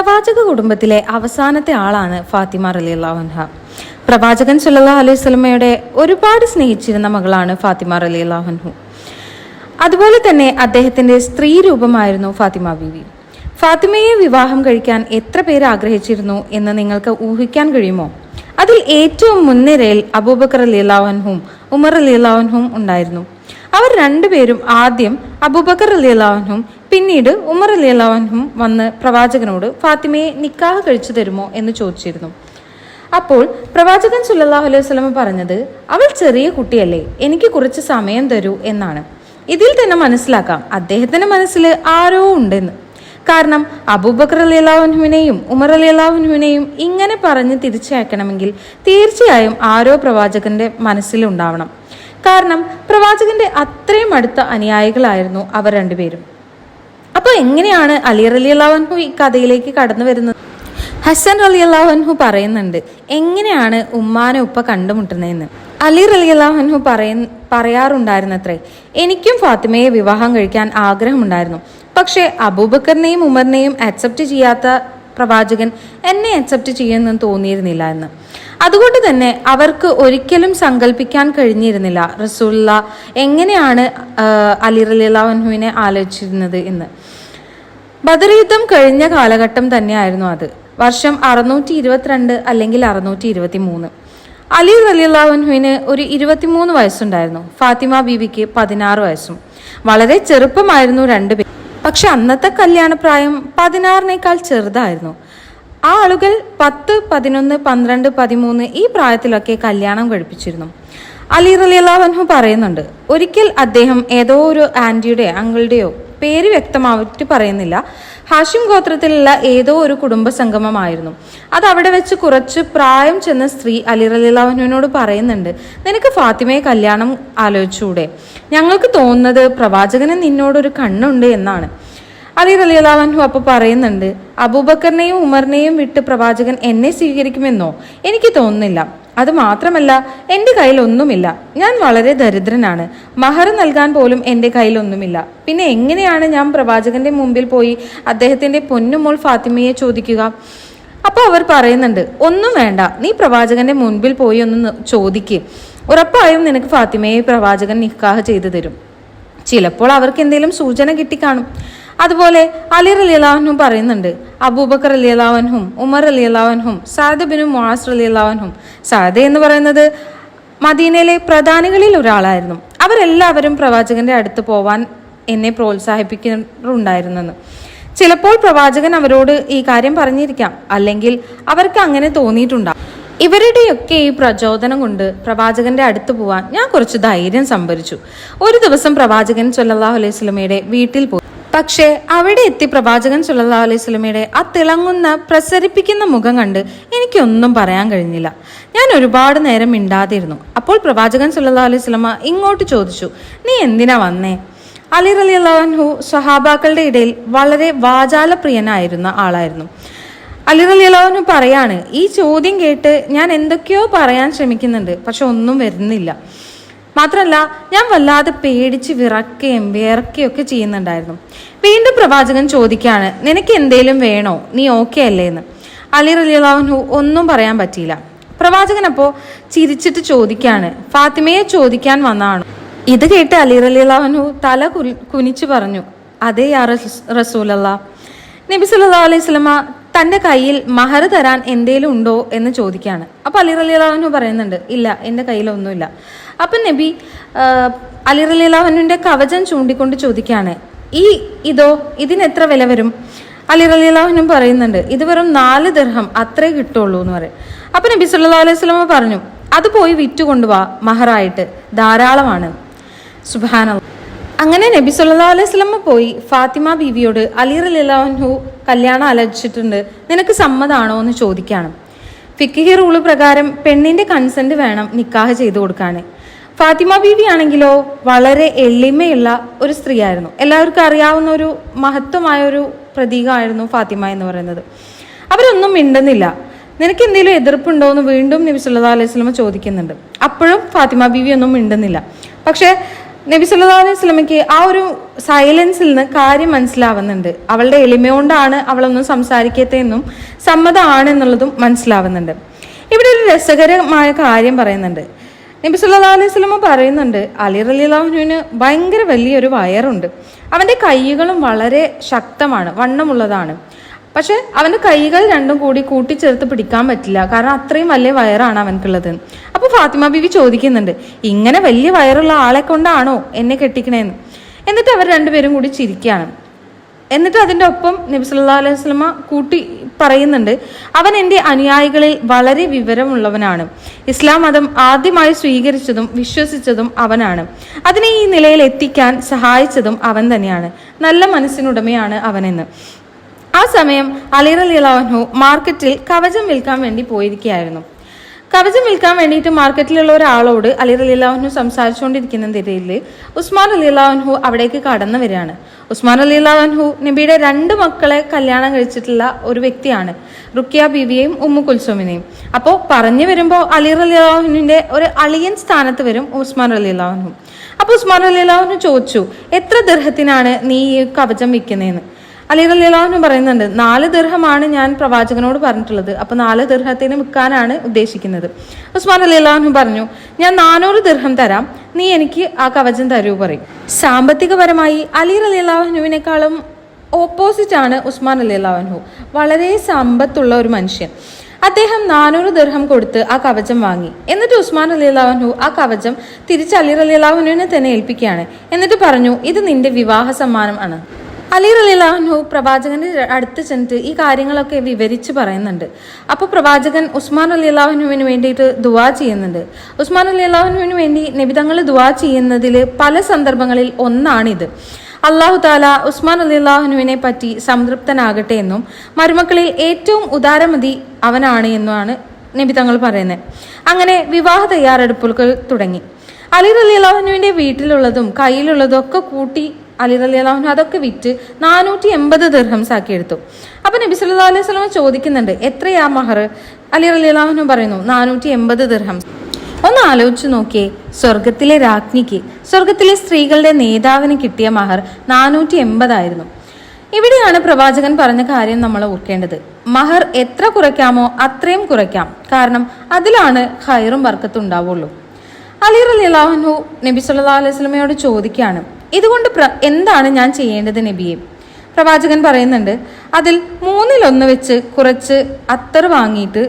പ്രവാചക കുടുംബത്തിലെ അവസാനത്തെ ആളാണ് ഫാത്തിമ റലി അൻഹ. പ്രവാചകൻ സല്ലാ അലൈഹി സ്വലമയുടെ ഒരുപാട് സ്നേഹിച്ചിരുന്ന മകളാണ് ഫാത്തിമ റലി അൻഹു. അതുപോലെ തന്നെ അദ്ദേഹത്തിന്റെ സ്ത്രീ രൂപമായിരുന്നു ഫാത്തിമ ബീവി. ഫാത്തിമയെ വിവാഹം കഴിക്കാൻ എത്ര പേര് ആഗ്രഹിച്ചിരുന്നു എന്ന് നിങ്ങൾക്ക് ഊഹിക്കാൻ കഴിയുമോ? അതിൽ ഏറ്റവും മുൻനിരയിൽ അബൂബക്കർ അലി അള്ളാഹും ഉമർ അലി അള്ളാഹും ഉണ്ടായിരുന്നു. അവർ രണ്ടുപേരും ആദ്യം അബൂബക്കർ അലി അള്ളാഹും പിന്നീട് ഉമർ അലി അള്ളാഹും വന്ന് പ്രവാചകനോട് ഫാത്തിമയെ നിക്കാഹ് കഴിച്ചു തരുമോ? എന്ന് ചോദിച്ചിരുന്നു. അപ്പോൾ പ്രവാചകൻ സുല്ലാഹു അലൈഹി സ്വലമ പറഞ്ഞത് അവൾ ചെറിയ കുട്ടിയല്ലേ എനിക്ക് കുറച്ച് സമയം തരൂ എന്നാണ്. ഇതിൽ തന്നെ മനസ്സിലാക്കാം അദ്ദേഹത്തിന്റെ മനസ്സിൽ ആരോ ഉണ്ടെന്ന്. കാരണം അബൂബക്കർ അലി അള്ളാഹുവിനെയും ഉമർ അലി അള്ളാഹുവിനെയും ഇങ്ങനെ പറഞ്ഞ് തിരിച്ചയക്കണമെങ്കിൽ തീർച്ചയായും ആരോ പ്രവാചകന്റെ മനസ്സിലുണ്ടാവണം കാരണം പ്രവാചകന്റെ അത്രയും അടുത്ത അനുയായികളായിരുന്നു അവർ രണ്ടുപേരും. അപ്പോൾ എങ്ങനെയാണ് അലി അലി അള്ളാഹു ഈ കഥയിലേക്ക് കടന്നു വരുന്നത്? ഹസൻ അലി അള്ളാഹു പറയുന്നുണ്ട് എങ്ങനെയാണ് ഉമ്മാനെ ഉപ്പ കണ്ടുമുട്ടുന്നതെന്ന്? അലി അലി അള്ളാഹു പറയ പറയാറുണ്ടായിരുന്നത്രേ എനിക്കും ഫാത്തിമയെ വിവാഹം കഴിക്കാൻ ആഗ്രഹമുണ്ടായിരുന്നു. പക്ഷേ അബൂബക്കറിനെയും ഉമറിനെയും അക്സെപ്റ്റ് ചെയ്യാത്ത പ്രവാചകൻ എന്നെ അക്സെപ്റ്റ് ചെയ്യുമെന്ന് തോന്നിയിരുന്നില്ല എന്ന്. അതുകൊണ്ട് തന്നെ അവർക്ക് ഒരിക്കലും സങ്കല്പിക്കാൻ കഴിഞ്ഞിരുന്നില്ല. റസൂല്ല എങ്ങനെയാണ് അലി അള്ളാഹുവിനെ ആലോചിച്ചിരുന്നത് എന്ന്. ബദർ യുദ്ധം കഴിഞ്ഞ കാലഘട്ടം തന്നെയായിരുന്നു അത്. വർഷം അറുന്നൂറ്റി ഇരുപത്തിരണ്ട് അല്ലെങ്കിൽ അറുന്നൂറ്റി ഇരുപത്തി മൂന്ന് അലി റലിഹുവിന് ഒരു ഇരുപത്തിമൂന്ന് വയസ്സുണ്ടായിരുന്നു. ഫാത്തിമ ബീവിക്ക് പതിനാറ് വയസ്സും. വളരെ ചെറുപ്പമായിരുന്നു രണ്ടുപേർ പക്ഷെ അന്നത്തെ കല്യാണപ്രായം പതിനാറിനേക്കാൾ ചെറുതായിരുന്നു. ആളുകൾ പത്ത് പതിനൊന്ന് പന്ത്രണ്ട് പതിമൂന്ന് ഈ പ്രായത്തിലൊക്കെ കല്യാണം കഴിപ്പിച്ചിരുന്നു. അലി റലിയല്ലാഹു പറയുന്നുണ്ട് ഒരിക്കൽ അദ്ദേഹം ഏതോ ഒരു ആന്റിയുടെ അങ്കിളുടെയോ പേര് വ്യക്തമായിട്ട് പറയുന്നില്ല. ഹാഷിം ഗോത്രത്തിലുള്ള ഏതോ ഒരു കുടുംബ സംഗമമായിരുന്നു. അത് അവിടെ വെച്ച് കുറച്ച് പ്രായം ചെന്ന സ്ത്രീ അലി റലിലാഹുവിനോട് പറയുന്നുണ്ട് നിനക്ക് ഫാത്തിമയെ കല്യാണം ആലോചിച്ചൂടെ? ഞങ്ങൾക്ക് തോന്നുന്നത് പ്രവാചകന് നിന്നോടൊരു കണ്ണുണ്ട് എന്നാണ്. അലി റലിയല്ലാഹു അപ്പൊ പറയുന്നുണ്ട് അബൂബക്കറിനെയും ഉമറിനെയും വിട്ട് പ്രവാചകൻ എന്നെ സ്വീകരിക്കുമെന്നോ? എനിക്ക് തോന്നുന്നില്ല. അത് മാത്രമല്ല എന്റെ കയ്യിൽ ഒന്നുമില്ല ഞാൻ വളരെ ദരിദ്രനാണ്. മഹർ നൽകാൻ പോലും എന്റെ കയ്യിൽ ഒന്നുമില്ല പിന്നെ എങ്ങനെയാണ് ഞാൻ പ്രവാചകന്റെ മുമ്പിൽ പോയി അദ്ദേഹത്തിന്റെ പൊന്നുമോൾ ഫാത്തിമയെ ചോദിക്കുക? അപ്പോൾ അവർ പറയുന്നുണ്ട് ഒന്നും വേണ്ട. നീ പ്രവാചകന്റെ മുൻപിൽ പോയി ഒന്ന് ചോദിക്ക്. ഉറപ്പായും നിനക്ക് ഫാത്തിമയെ പ്രവാചകൻ നിക്കാഹ് ചെയ്തു തരും. ചിലപ്പോൾ അവർക്ക് എന്തെങ്കിലും സൂചന കിട്ടിക്കാണും. അതുപോലെ അലി അലി അലാഹനും പറയുന്നുണ്ട് അബൂബക്കർ അലി അലാവൻഹും ഉമർ അലി അലാവൻഹും സാദബിനും മുഹാസ് അലി അലാവൻഹും സാദ എന്ന് പറയുന്നത് മദീനയിലെ പ്രധാനികളിൽ ഒരാളായിരുന്നു. അവരെല്ലാവരും പ്രവാചകന്റെ അടുത്ത് പോവാൻ എന്നെ പ്രോത്സാഹിപ്പിക്കാറുണ്ടായിരുന്നെന്ന് ചിലപ്പോൾ പ്രവാചകൻ അവരോട് ഈ കാര്യം പറഞ്ഞിരിക്കാം അല്ലെങ്കിൽ അവർക്ക് അങ്ങനെ തോന്നിയിട്ടുണ്ടാകും ഇവരുടെയൊക്കെ ഈ പ്രചോദനം കൊണ്ട് പ്രവാചകന്റെ അടുത്ത് പോവാൻ ഞാൻ കുറച്ച് ധൈര്യം സംഭരിച്ചു. ഒരു ദിവസം പ്രവാചകൻ സല്ലല്ലാഹു അലൈഹി സ്വലമയുടെ വീട്ടിൽ പോയി പക്ഷേ അവിടെ എത്തി പ്രവാചകൻ സുല്ലാ അലൈഹി സ്വലമയുടെ ആ തിളങ്ങുന്ന പ്രസരിപ്പിക്കുന്ന മുഖം കണ്ട് എനിക്കൊന്നും പറയാൻ കഴിഞ്ഞില്ല. ഞാൻ ഒരുപാട് നേരം മിണ്ടാതിരുന്നു. അപ്പോൾ പ്രവാചകൻ സുല്ലാ അലൈഹി സ്വലമ ഇങ്ങോട്ട് ചോദിച്ചു നീ എന്തിനാ വന്നേ? അലി അലി അള്ളാഹു സഹാബാക്കളുടെ ഇടയിൽ വളരെ വാചാലപ്രിയനായിരുന്ന ആളായിരുന്നു. അലി അലി അള്ളാഹു പറയാണ് ഈ ചോദ്യം കേട്ട് ഞാൻ എന്തൊക്കെയോ പറയാൻ ശ്രമിക്കുന്നുണ്ട് പക്ഷെ ഒന്നും വരുന്നില്ല. മാത്രമല്ല ഞാൻ വല്ലാതെ പേടിച്ച് വിറക്കുകയും വിയർക്കുകയൊക്കെ ചെയ്യുന്നുണ്ടായിരുന്നു. വീണ്ടും പ്രവാചകൻ ചോദിക്കുകയാണ് നിനക്ക് എന്തേലും വേണോ? നീ ഓക്കെ അല്ലേ എന്ന്? അലി അള്ളാഹുനു ഒന്നും പറയാൻ പറ്റിയില്ല. പ്രവാചകൻ അപ്പോ ചിരിച്ചിട്ട് ചോദിക്കാണ് ഫാത്തിമയെ ചോദിക്കാൻ വന്നാണ് ഇത് കേട്ട് അലി അള്ളാഹുനു തല കുനിച്ചു പറഞ്ഞു അതേ യാ റസൂലല്ലാ. നബി സല്ലാ അലൈഹി സ്വലമ തന്റെ കയ്യിൽ മഹർ തരാൻ എന്തേലും ഉണ്ടോ എന്ന് ചോദിക്കുകയാണ് അപ്പോൾ അലി റലിയലാവനു പറയുന്നുണ്ട് ഇല്ല എന്റെ കയ്യിലൊന്നുമില്ല. അപ്പം നബി അലി റലിയലാവനുവിന്റെ കവചം ചൂണ്ടിക്കൊണ്ട് ചോദിക്കുകയാണ് ഈ ഇതോ ഇതിന് എത്ര വില വരും? അലി റലിയലാവനും പറയുന്നുണ്ട് ഇത് വെറും നാല് ദർഹം അത്രേ കിട്ടുള്ളൂ എന്ന് പറയും. അപ്പം നബി സല്ലല്ലാഹു അലൈഹി സ്വലമ പറഞ്ഞു അത് പോയി വിറ്റ് കൊണ്ടുവാ മഹറായിട്ട് ധാരാളമാണ്. സുബാന അങ്ങനെ നബി സുല്ലാ അലൈഹി സ്വലമ്മ പോയി. ഫാത്തിമ ബീവിയോട് അലി റലിഹു കല്യാണം ആലോചിച്ചിട്ടുണ്ട്. നിനക്ക് സമ്മതാണോ? എന്ന് ചോദിക്കാണ്. ഫിക്കിഹി റൂൾ പ്രകാരം പെണ്ണിന്റെ കൺസെന്റ് വേണം നിക്കാഹ് ചെയ്തു കൊടുക്കാൻ ഫാത്തിമ ബീവി ആണെങ്കിലോ വളരെ എളിമയുള്ള ഒരു സ്ത്രീയായിരുന്നു. എല്ലാവർക്കും അറിയാവുന്ന ഒരു മഹത്വമായ ഒരു പ്രതീകമായിരുന്നു ഫാത്തിമ എന്ന് പറയുന്നത്. അവരൊന്നും മിണ്ടുന്നില്ല. നിനക്ക് എന്തെങ്കിലും എതിർപ്പുണ്ടോ? എന്ന് വീണ്ടും നബി സുല്ലാ അലൈഹി സ്വലമ ചോദിക്കുന്നുണ്ട്. അപ്പോഴും ഫാത്തിമ ബീവി ഒന്നും മിണ്ടുന്നില്ല. പക്ഷേ നബി സല്ലാ അലൈഹി സ്വലമയ്ക്ക് ആ ഒരു സൈലൻസിൽ നിന്ന് കാര്യം മനസ്സിലാവുന്നുണ്ട്. അവളുടെ എളിമ അവളൊന്നും സംസാരിക്കത്തെന്നും സമ്മതമാണ് എന്നുള്ളതും മനസ്സിലാവുന്നുണ്ട്. ഇവിടെ ഒരു രസകരമായ കാര്യം പറയുന്നുണ്ട്. നബി സല്ലാ അലൈഹി സ്വലമ പറയുന്നുണ്ട് അലി റലിഹുവിന് ഭയങ്കര വലിയൊരു വയറുണ്ട്. അവന്റെ കൈകളും വളരെ ശക്തമാണ് വണ്ണമുള്ളതാണ്. പക്ഷെ അവന്റെ കൈകൾ രണ്ടും കൂടി കൂട്ടിച്ചേർത്ത് പിടിക്കാൻ പറ്റില്ല. കാരണം അത്രയും വലിയ വയറാണ് അവൻക്കുള്ളത്. അപ്പൊ ഫാത്തിമ ബിവി ചോദിക്കുന്നുണ്ട് ഇങ്ങനെ വലിയ വയറുള്ള ആളെ കൊണ്ടാണോ എന്നെ കെട്ടിക്കണേന്ന്? എന്നിട്ട് അവർ രണ്ടുപേരും കൂടി ചിരിക്കുകയാണ്. എന്നിട്ട് അതിന്റെ ഒപ്പം നബി സല്ലാ അലൈഹി സ്വലമ കൂട്ടി പറയുന്നുണ്ട് അവൻ എന്റെ അനുയായികളിൽ വളരെ വിവരമുള്ളവനാണ്. ഇസ്ലാം മതം ആദ്യമായി സ്വീകരിച്ചതും വിശ്വസിച്ചതും അവനാണ്. അതിനെ ഈ നിലയിൽ എത്തിക്കാൻ സഹായിച്ചതും അവൻ തന്നെയാണ്. നല്ല മനസ്സിനുടമയാണ് അവനെന്ന്. ആ സമയം അലി അലിഹു മാർക്കറ്റിൽ കവചം വിൽക്കാൻ വേണ്ടി പോയിരിക്കുകയായിരുന്നു. കവചം വിൽക്കാൻ വേണ്ടിയിട്ട് മാർക്കറ്റിലുള്ള ഒരാളോട് അലി അലിഹു സംസാരിച്ചുകൊണ്ടിരിക്കുന്നതിനിടയിൽ ഉസ്മാൻ അലി അള്ളാഹു അവിടേക്ക് കടന്നു വരികയാണ്. ഉസ്മാൻ അലി അള്ളാഹു നബിയുടെ രണ്ട് മക്കളെ കല്യാണം കഴിച്ചിട്ടുള്ള ഒരു വ്യക്തിയാണ് റുക്കിയ ബീവിയെയും ഉമ്മു കുൽസുമിനെയും. അപ്പോൾ പറഞ്ഞു വരുമ്പോൾ അലി അലി അള്ളാഹുവിന്റെ ഒരു അളിയൻ സ്ഥാനത്ത് വരും ഉസ്മാൻ അലി അള്ളാഹു അപ്പോൾ ഉസ്മാൻ അലി ചോദിച്ചു എത്ര ദർഹത്തിനാണ് നീ ഈ കവചം വിൽക്കുന്നതെന്ന്? അലി അലിഹു പറയുന്നുണ്ട് നാല് ദീർഹമാണ് ഞാൻ പ്രവാചകനോട് പറഞ്ഞിട്ടുള്ളത്. അപ്പൊ നാല് ദീർഹത്തിന് വിൽക്കാനാണ് ഉദ്ദേശിക്കുന്നത്. ഉസ്മാൻ അലി അള്ളാഹു പറഞ്ഞു ഞാൻ നാനൂറ് ദീർഹം തരാം നീ എനിക്ക് ആ കവചം തരൂ പറയും. സാമ്പത്തികപരമായി അലി അലി അള്ളാഹുനുവിനേക്കാളും ഓപ്പോസിറ്റ് ആണ് ഉസ്മാൻ അലി അള്ളാഹു വളരെ സമ്പത്തുള്ള ഒരു മനുഷ്യൻ. അദ്ദേഹം നാനൂറ് ദീർഹം കൊടുത്ത് ആ കവചം വാങ്ങി. എന്നിട്ട് ഉസ്മാൻ അലി അള്ളാഹു ആ കവചം തിരിച്ച് അലി അലി അള്ളാഹുനുവിനെ തന്നെ ഏൽപ്പിക്കുകയാണ്. എന്നിട്ട് പറഞ്ഞു ഇത് നിന്റെ വിവാഹ സമ്മാനം ആണ്. അലി റലിലാഹു പ്രവാചകന്റെ അടുത്ത് ചെന്നിട്ട് ഈ കാര്യങ്ങളൊക്കെ വിവരിച്ച് പറയുന്നുണ്ട്. അപ്പോൾ പ്രവാചകൻ ഉസ്മാൻ അലി അള്ളാഹുനുവിന് വേണ്ടിയിട്ട് ദുവാ ചെയ്യുന്നുണ്ട്. ഉസ്മാൻ അലി അള്ളാഹുനുവിന് വേണ്ടി നിബിതങ്ങൾ ദുവാ ചെയ്യുന്നതിൽ പല സന്ദർഭങ്ങളിൽ ഒന്നാണിത്. അള്ളാഹു താല ഉസ്മാൻ അലി അള്ളാഹുനുവിനെ പറ്റി സംതൃപ്തനാകട്ടെ എന്നും മരുമക്കളിൽ ഏറ്റവും ഉദാരമതി അവനാണ് എന്നുമാണ് നബി തങ്ങൾ പറയുന്നത്. അങ്ങനെ വിവാഹ തയ്യാറെടുപ്പുകൾ തുടങ്ങി. അലി അലി അള്ളാഹുനുവിന്റെ വീട്ടിലുള്ളതും കയ്യിലുള്ളതും ഒക്കെ കൂട്ടി അലി അലി അള്ളാഹു അതൊക്കെ വിറ്റ് നാനൂറ്റി എൺപത് ദിർഹംസ് ആക്കി എടുത്തു അപ്പൊ നബി സല്ലാ അലൈഹി സ്വലമ ചോദിക്കുന്നുണ്ട് എത്രയാ മഹർ? അലി അള്ളാഹുനു പറയുന്നു നാനൂറ്റി എൺപത് ദിർഹംസ്. ഒന്ന് ആലോചിച്ചു നോക്കിയേ സ്വർഗത്തിലെ രാജ്ഞിക്ക് സ്വർഗത്തിലെ സ്ത്രീകളുടെ നേതാവിന് കിട്ടിയ മഹർ നാനൂറ്റി എൺപതായിരുന്നു ഇവിടെയാണ് പ്രവാചകൻ പറഞ്ഞ കാര്യം നമ്മൾ ഓർക്കേണ്ടത്. മഹർ എത്ര കുറയ്ക്കാമോ അത്രയും കുറയ്ക്കാം. കാരണം അതിലാണ് ഹൈറും വർക്കത്തും ഉണ്ടാവുള്ളൂ. അലി അലി അള്ളാഹു നബി സല്ലാ അലൈഹി സ്വലമയോട് ചോദിക്കുകയാണ്. ഇതുകൊണ്ട് എന്താണ് ഞാൻ ചെയ്യേണ്ടത് നബിയെ? പ്രവാചകൻ പറയുന്നുണ്ട് അതിൽ മൂന്നിലൊന്ന് വെച്ച് കുറച്ച് അത്തർ വാങ്ങിയിട്ട്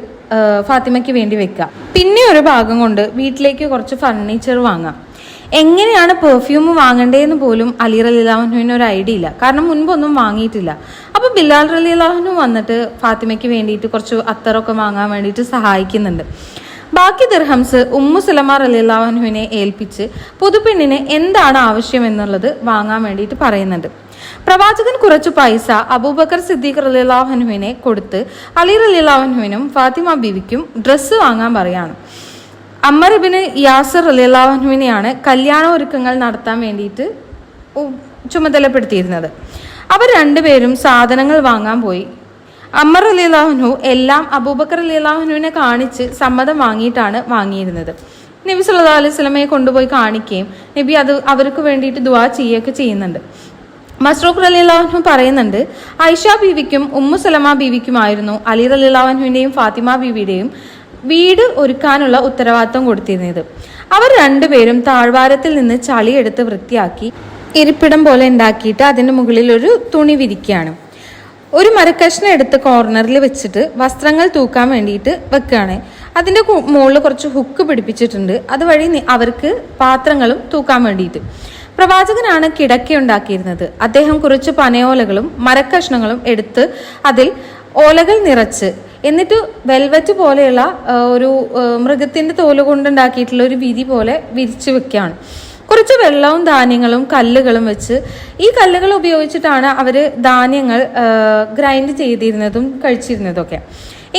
ഫാത്തിമയ്ക്ക് വേണ്ടി വെക്കുക. പിന്നെ ഒരു ഭാഗം കൊണ്ട് വീട്ടിലേക്ക് കുറച്ച് ഫർണിച്ചർ വാങ്ങാം. എങ്ങനെയാണ് പെർഫ്യൂം വാങ്ങണ്ടേന്ന് പോലും അലി റലിലാഹുനുവിന് ഒരു ഐഡിയ ഇല്ല. കാരണം മുൻപൊന്നും വാങ്ങിയിട്ടില്ല. അപ്പൊ ബിലാൽ റലി അള്ളാഹുനു വന്നിട്ട് ഫാത്തിമയ്ക്ക് വേണ്ടിയിട്ട് കുറച്ച് അത്തറൊക്കെ വാങ്ങാൻ വേണ്ടിയിട്ട് സഹായിക്കുന്നുണ്ട്. ബാക്കി ദിർഹംസ് ഉമ്മു സുലമാർ അലിള്ളാഹുവിനെ ഏൽപ്പിച്ച് പുതുപെണ്ണിന് എന്താണ് ആവശ്യം എന്നുള്ളത് വാങ്ങാൻ വേണ്ടിയിട്ട് പറയുന്നുണ്ട്. പ്രവാചകൻ കുറച്ചു പൈസ അബൂബക്കർ സിദ്ദീഖ് അലിള്ളാഹുവിനെ കൊടുത്ത് അലി അലിള്ളാഹുവിനും ഫാത്തിമ ബിവിക്കും ഡ്രസ്സ് വാങ്ങാൻ പറയാണ്. അമ്മർ ഇബിന് യാസർ അലിള്ളാഹുവിനെയാണ് കല്യാണ ഒരുക്കങ്ങൾ നടത്താൻ വേണ്ടിയിട്ട് ചുമതലപ്പെടുത്തിയിരുന്നത്. അവർ രണ്ടുപേരും സാധനങ്ങൾ വാങ്ങാൻ പോയി. അമ്മർ അലി അള്ളാഹുനു എല്ലാം അബൂബക്കർ അലി അള്ളാഹുനുവിനെ കാണിച്ച് സമ്മതം വാങ്ങിയിട്ടാണ് വാങ്ങിയിരുന്നത്. നബി സല്ലാ അലൈഹി സ്വലമയെ കൊണ്ടുപോയി കാണിക്കുകയും നബി അത് അവർക്ക് വേണ്ടിയിട്ട് ദുവാ ചെയ്യുകയൊക്കെ ചെയ്യുന്നുണ്ട്. മസ്റൂഖ് അലി അള്ളാഹു പറയുന്നുണ്ട് ഐഷ ബീവിക്കും ഉമ്മു സലമ ബീവിക്കുമായിരുന്നു. അലി അലി അള്ളാഹുവിന്റെയും ഫാത്തിമ ബീവിയുടെയും വീട് ഒരുക്കാനുള്ള ഉത്തരവാദിത്വം കൊടുത്തിരുന്നത്. അവർ രണ്ടുപേരും താഴ്വാരത്തിൽ നിന്ന് ചളിയെടുത്ത് വൃത്തിയാക്കി ഇരിപ്പിടം പോലെ ഉണ്ടാക്കിയിട്ട് അതിന് മുകളിൽ ഒരു തുണി വിരിക്കുകയാണ്. ഒരു മരക്കഷ്ണം എടുത്ത് കോർണറിൽ വെച്ചിട്ട് വസ്ത്രങ്ങൾ തൂക്കാൻ വേണ്ടിയിട്ട് വെക്കുകയാണ്. അതിന്റെ മുകളിൽ കുറച്ച് ഹുക്ക് പിടിപ്പിച്ചിട്ടുണ്ട്. അതുവഴി അവർക്ക് പാത്രങ്ങളും തൂക്കാൻ വേണ്ടിയിട്ട്. പ്രവാചകനാണ് കിടക്ക ഉണ്ടാക്കിയിരുന്നത്. അദ്ദേഹം കുറച്ച് പനയോലകളും മരക്കഷ്ണങ്ങളും എടുത്ത് അതിൽ ഓലകൾ നിറച്ച് എന്നിട്ട് വെൽവെറ്റ് പോലെയുള്ള ഒരു മൃഗത്തിന്റെ തോൽ കൊണ്ടുണ്ടാക്കിയിട്ടുള്ള ഒരു വിധി പോലെ വിരിച്ചു വെക്കുകയാണ്. കുറച്ച് വെള്ളവും ധാന്യങ്ങളും കല്ലുകളും വെച്ച് ഈ കല്ലുകൾ ഉപയോഗിച്ചിട്ടാണ് അവർ ധാന്യങ്ങൾ ഗ്രൈൻഡ് ചെയ്തിരുന്നതും കഴിച്ചിരുന്നതൊക്കെ.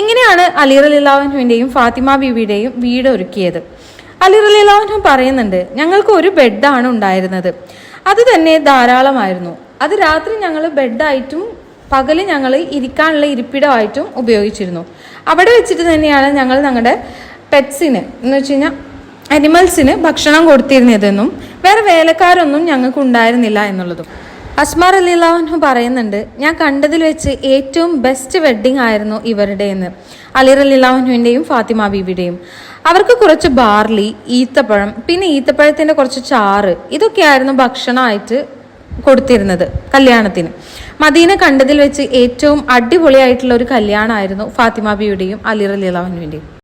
ഇങ്ങനെയാണ് അലിർ അലിലാഹുവിന്റെയും ഫാത്തിമ ബീവിയുടെയും വീട് ഒരുക്കിയത്. അലിർ അലിലാഹു പറയുന്നുണ്ട് ഞങ്ങൾക്ക് ഒരു ബെഡാണ് ഉണ്ടായിരുന്നത്. അത് തന്നെ ധാരാളമായിരുന്നു. അത് രാത്രി ഞങ്ങൾ ബെഡായിട്ടും പകൽ ഞങ്ങൾ ഇരിക്കാനുള്ള ഇരിപ്പിടമായിട്ടും ഉപയോഗിച്ചിരുന്നു. അവിടെ വെച്ചിട്ട് തന്നെയാണ് ഞങ്ങൾ ഞങ്ങളുടെ പെറ്റ്സിന് എന്ന് വെച്ച് കഴിഞ്ഞാൽ അനിമൽസിന് ഭക്ഷണം കൊടുത്തിരുന്നതെന്നും വേറെ വേലക്കാരൊന്നും ഞങ്ങൾക്ക് ഉണ്ടായിരുന്നില്ല എന്നുള്ളതും. അസ്മാർ അലി അള്ളാഹു പറയുന്നുണ്ട് ഞാൻ കണ്ടതിൽ വെച്ച് ഏറ്റവും ബെസ്റ്റ് വെഡ്ഡിംഗ് ആയിരുന്നു ഇവരുടെ എന്ന് അലിർ അലിഹുവിന്റെയും ഫാത്തിമ ബീബിയുടെയും അവർക്ക് കുറച്ച് ബാർലി ഈത്തപ്പഴം പിന്നെ ഈത്തപ്പഴത്തിന്റെ കുറച്ച് ചാറ് ഇതൊക്കെയായിരുന്നു ഭക്ഷണമായിട്ട് കൊടുത്തിരുന്നത് കല്യാണത്തിന്. മദീന കണ്ടതിൽ വെച്ച് ഏറ്റവും അടിപൊളിയായിട്ടുള്ള ഒരു കല്യാണമായിരുന്നു ഫാത്തിമ ബിയുടെയും അലി അലി അള്ളാഹുവിന്റെയും